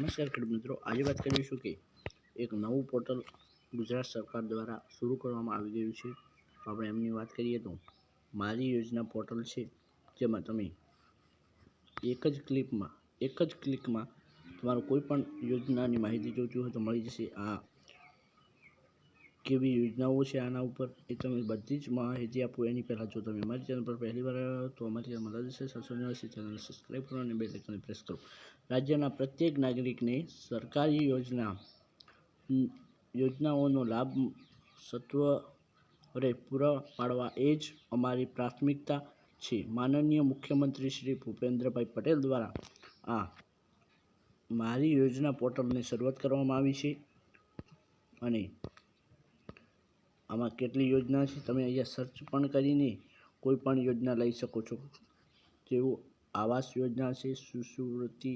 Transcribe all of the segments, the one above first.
નમસ્કાર ખેડૂત મિત્રો. આજે વાત કરીશું કે એક નવું પોર્ટલ ગુજરાત સરકાર દ્વારા શરૂ કરવામાં આવી ગયું છે. આપણે એમની વાત કરીએ તો મારી યોજના પોર્ટલ છે, જેમાં તમે એક જ ક્લિકમાં, એક જ ક્લિકમાં તમારું કોઈ પણ યોજનાની માહિતી જોઈતી હોય તો મળી જશે. આ કેવી યોજનાઓ છે આના ઉપર એ તમે બધી જ માહિતી આપો. એની પહેલાં જો તમે અમારી ચેનલ પર પહેલી વાર આવ્યા તો અમારી ચેનલ મદદ છે ચેનલને સબસ્ક્રાઈબ કરો અને બે આઇકનને પ્રેસ કરો. રાજ્યના પ્રત્યેક નાગરિકને સરકારી યોજના યોજનાઓનો લાભ સત્વરે પૂરા પાડવા એ જ અમારી પ્રાથમિકતા છે. માનનીય મુખ્યમંત્રી શ્રી ભૂપેન્દ્રભાઈ પટેલ દ્વારા આ મારી યોજના પોર્ટલની શરૂઆત કરવામાં આવી છે. અને આમાં કેટલી યોજના છે તમે અહીંયા સર્ચ પણ કરીને કોઈ પણ યોજના લઈ શકો છો. જેવું આવાસ યોજના છે શિશુવૃત્તિ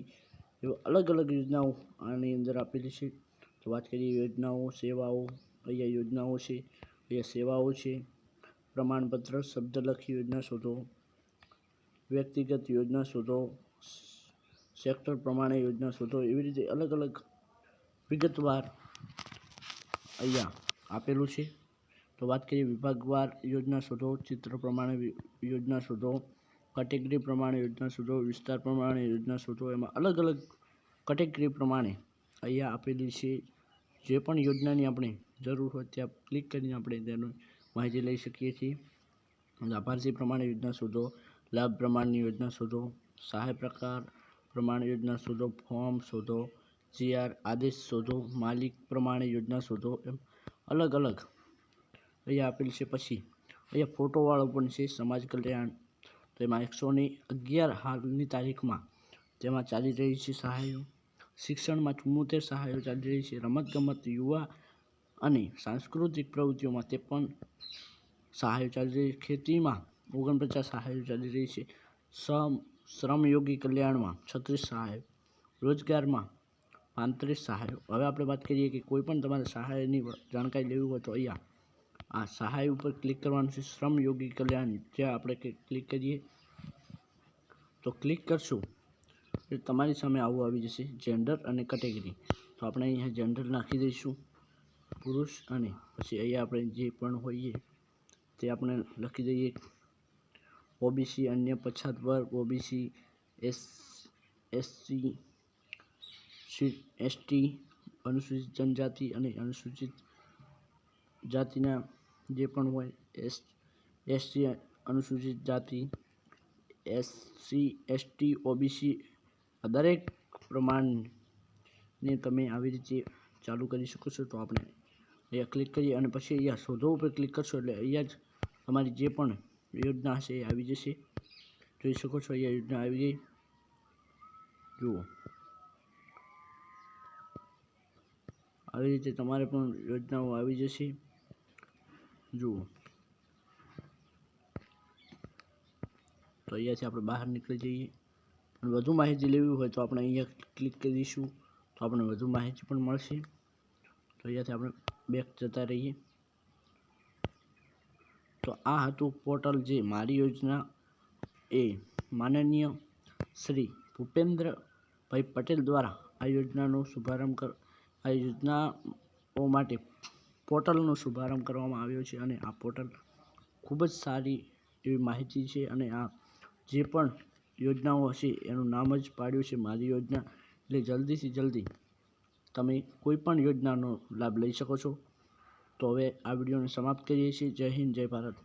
એવું અલગ અલગ યોજનાઓ આની અંદર આપેલી છે. તો વાત કરીએ યોજનાઓ, સેવાઓ, અહીંયા યોજનાઓ છે, અહીંયા સેવાઓ છે. પ્રમાણપત્ર, શબ્દલખી યોજના શોધો, વ્યક્તિગત યોજના શોધો સેક્ટર પ્રમાણે યોજના શોધો, એવી રીતે અલગ અલગ વિગતવાર અહીંયા આપેલું છે. તો વાત કરીએ વિભાગવાર યોજના શોધો, ચિત્ર પ્રમાણે યોજના શોધો કેટેગરી પ્રમાણે યોજના શોધો, વિસ્તાર પ્રમાણે યોજના શોધો, એમાં અલગ અલગ કેટેગરી પ્રમાણે અહીંયા આપેલી છે. જે પણ યોજનાની આપણે જરૂર હોય ત્યાં ક્લિક કરીને આપણે તેની માહિતી લઈ શકીએ છીએ. લાભાર્થી પ્રમાણે યોજના શોધો, લાભ પ્રમાણની યોજના શોધો, સહાય પ્રકાર પ્રમાણે યોજના શોધો ફોર્મ શોધો જીઆર આદેશ શોધો, માલિક પ્રમાણે યોજના શોધો, એમ અલગ અલગ અહીંયા આપેલ છે પછી. અહીંયા ફોટોવાળો પણ છે સમાજ કલ્યાણ. તો એમાં અગિયાર હાલની તારીખમાં તેમાં ચાલી રહી છે સહાયો. શિક્ષણમાં ચુમ્મોતેર સહાયો ચાલી રહી છે. રમતગમત, યુવા અને સાંસ્કૃતિક પ્રવૃત્તિઓમાં તે પણ સહાયો ચાલી રહી છે. ખેતીમાં ઓગણપચાસ સહાયો ચાલી રહી છે. શ્રમ, શ્રમયોગી કલ્યાણમાં છત્રીસ સહાયો. રોજગારમાં પાંત્રીસ સહાયો. હવે આપણે વાત કરીએ કે કોઈ પણ તમારે સહાયની જાણકારી લેવી હોય તો અહીંયા આ સહાય ઉપર ક્લિક કરવાનું છે શ્રમ યોગી કલ્યાણ. જ્યાં આપણે ક્લિક કરીએ તો ક્લિક કરશું. એટલે તમારી સામે આવું આવી જશે. જેન્ડર અને કેટેગરી. તો આપણે અહીંયા જેન્ડર નાખી દઈશું. પુરુષ અને પછી અહીંયા આપણે જે પણ હોઈએ તે આપણે લખી દઈએ. ઓબીસી, અન્ય પછાત વર્ગ, ઓબીસી, એસ, એસસી એસટી, અનુસૂચિત જનજાતિ અને અનુસૂચિત જાતિના જે પણ હોય, એસ, એસસી અનુસૂચિત જાતિ, એસસી, એસટી, ઓબીસી, આ દરેક પ્રમાણને તમે આવી રીતે ચાલુ કરી શકો છો. તો આપણે અહીંયા ક્લિક કરીએ અને પછી અહીંયા શોધો ઉપર ક્લિક કરશો એટલે અહીંયા જ તમારી જે પણ યોજના હશે એ આવી જશે. જોઈ શકો છો, અહીંયા યોજના આવી ગઈ. જુઓ. આવી રીતે તમારે પણ યોજનાઓ આવી જશે. જુઓ. તો અહીંયાથી આપણે બહાર નીકળી જઈએ. અને વધુ માહિતી લેવી હોય તો આપણે અહીંયા ક્લિક કરીશું તો આપણને વધુ માહિતી પણ મળશે. તો અહીંયાથી આપણે બેક જતા રહીએ. તો આ હતું પોર્ટલ જે મારી યોજના એ માનનીય શ્રી ભૂપેન્દ્રભાઈ પટેલ દ્વારા આ યોજનાનો શુભારંભ કર આ યોજનાઓ માટે પોર્ટલનો શુભારંભ કરવામાં આવ્યો છે અને આ પોર્ટલ ખૂબ જ સારી એવી માહિતી છે અને આ જે પણ યોજનાઓ હશે એનું નામ જ પાડ્યું છે મારી યોજના. એટલે જલ્દીથી જલ્દી તમે કોઈ પણ યોજનાનો લાભ લઈ શકો છો. તો હવે આ વિડીયોને સમાપ્ત કરીએ છીએ. જય હિન્દ, જય ભારત.